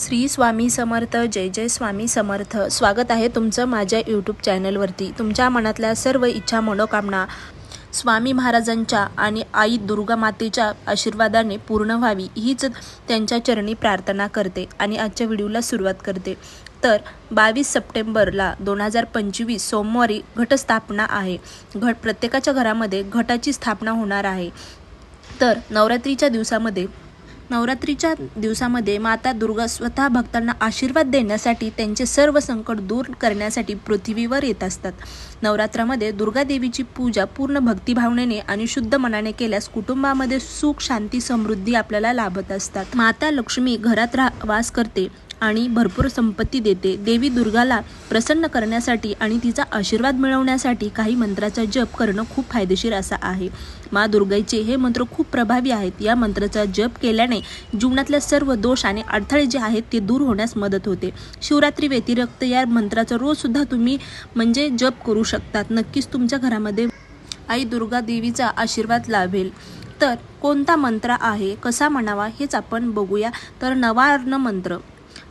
श्री स्वामी समर्थ जय जय स्वामी समर्थ. स्वागत आहे तुमचं माझ्या यूट्यूब चॅनलवरती तुमच्या मनातल्या सर्व इच्छा मनोकामना स्वामी महाराजांच्या आणि आई दुर्गा मातेच्या आशीर्वादाने पूर्ण व्हावी हीच त्यांच्या चरणी प्रार्थना करते आणि आजच्या व्हिडिओला सुरुवात करते. तर बावीस सप्टेंबरला दोन हजार पंचवीस सोमवारी घटस्थापना आहे. घट प्रत्येकाच्या घरामध्ये घटाची स्थापना होणार आहे. तर नवरात्रीच्या दिवसामध्ये नवरात्रीच्या दिवसामध्ये माता दुर्गा स्वतः भक्तांना आशीर्वाद देण्यासाठी त्यांचे सर्व संकट दूर करण्यासाठी पृथ्वीवर येत असतात. नवरात्रामध्ये दुर्गा देवीची पूजा पूर्ण भक्तिभावनेने आणि शुद्ध मनाने केल्यास कुटुंबामध्ये सुख शांती समृद्धी आपल्याला लाभत असतात. माता लक्ष्मी घरात रा वास करते. आणि भरपूर संपत्ती देते. देवी दुर्गाला प्रसन्न करण्यासाठी आणि तिचा आशीर्वाद मिळवण्यासाठी काही मंत्राचा जप करणं खूप फायदेशीर असा आहे. मा दुर्गाचे हे मंत्र खूप प्रभावी आहेत. या मंत्राचा जप केल्याने जीवनातल्या सर्व दोष आणि अडथळे जे आहेत ते दूर होण्यास मदत होते. शिवरात्री व्यतिरिक्त या मंत्राचा रोजसुद्धा तुम्ही म्हणजे जप करू शकतात. नक्कीच तुमच्या घरामध्ये आई दुर्गा देवीचा आशीर्वाद लाभेल. तर कोणता मंत्र आहे? कसा म्हणावा? हेच आपण बघूया. तर नवार्ण मंत्र.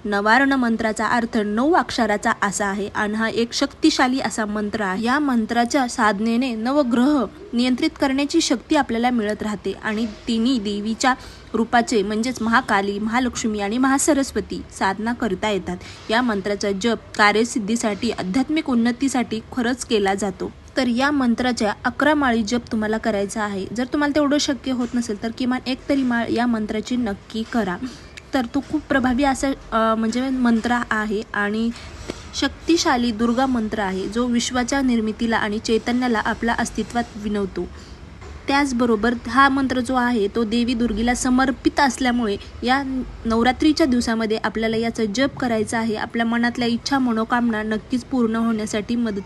नवार्ण मंत्राचा अर्थ नऊ अक्षराचा असा आहे. आणि हा एक शक्तिशाली असा मंत्र आहे. या मंत्राच्या साधनेने नवग्रह नियंत्रित करण्याची शक्ती आपल्याला मिळत राहते. आणि तिन्ही देवीच्या रूपाचे म्हणजेच महाकाली महालक्ष्मी आणि महासरस्वती साधना करता येतात. या मंत्राचा जप कार्यसिद्धीसाठी आध्यात्मिक उन्नतीसाठी खरंच केला जातो. तर या मंत्राच्या अकरा माळी जप तुम्हाला करायचा आहे. जर तुम्हाला तेवढं शक्य होत नसेल तर किमान एक तरी माळ या मंत्राची नक्की करा. तर तो खूप प्रभावी असा म्हणजे मंत्र आहे आणि शक्तिशाली दुर्गा मंत्र आहे जो विश्वाच्या निर्मितीला आणि चैतन्याला आपला अस्तित्वात विनवतो. त्याचबरोबर हा मंत्र जो आहे तो देवी दुर्गीला समर्पित असल्यामुळे या नवरात्रीच्या दिवसामध्ये आपल्याला याचा जप करायचा आहे. आपल्या मनातल्या इच्छा मनोकामना नक्कीच पूर्ण होण्यासाठी मदत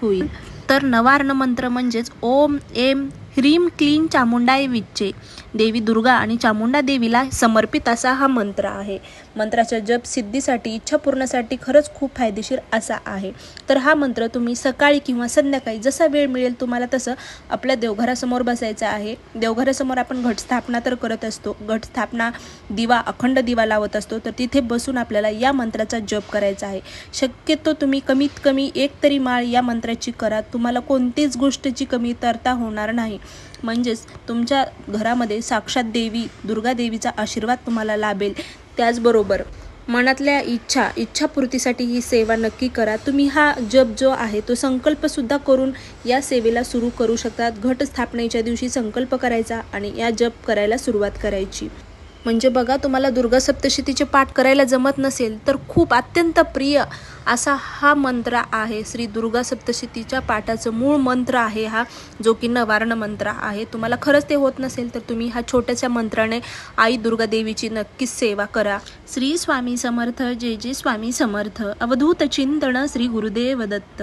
होईल. तर नवार्ण मंत्र म्हणजेच ओम एम ह्रीम क्लीन चामुंडाय विच्चे. देवी दुर्गा आणि चामुंडा देवीला समर्पित असा हा मंत्र आहे. मंत्राच्या जप सिद्धीसाठी इच्छा पूर्णासाठी खरंच खूप फायदेशीर असा आहे. तर हा मंत्र तुम्ही सकाळी किंवा संध्याकाळी जसा वेळ मिळेल तुम्हाला तसं आपल्या देवघरासमोर बसायचं आहे. देवघरासमोर आपण घटस्थापना तर करत असतो. घटस्थापना दिवा अखंड दिवा लावत असतो. तर तिथे बसून आपल्याला या मंत्राचा जप करायचा आहे. शक्यतो तुम्ही कमीत कमी एक तरी माळ या मंत्राची करा. तुम्हाला कोणतीच गोष्टीची कमी तरता होणार नाही. म्हणजेच तुमच्या घरामध्ये साक्षात देवी दुर्गा देवीचा आशीर्वाद तुम्हाला लाभेल. त्याचबरोबर मनातल्या इच्छा इच्छापूर्तीसाठी ही सेवा नक्की करा. तुम्ही हा जप जो आहे तो संकल्पसुद्धा करून या सेवेला सुरू करू शकतात. घट स्थापनेच्या दिवशी संकल्प करायचा आणि या जप करायला सुरुवात करायची. म्हणजे बघा तुम्हाला दुर्गा सप्तशतीचे पाठ करायला जमत नसेल तर खूप अत्यंत प्रिय असा हा मंत्र आहे. श्री दुर्गा सप्तशतीच्या पाठाचं मूळ मंत्र आहे हा जो की नवारण मंत्र आहे. तुम्हाला खरंच ते होत नसेल तर तुम्ही हा छोट्याशा मंत्राने आई दुर्गा देवीची नक्कीच सेवा करा. श्री स्वामी समर्थ जे जे स्वामी समर्थ. अवधूत चिंतन श्री गुरुदेव दत्त.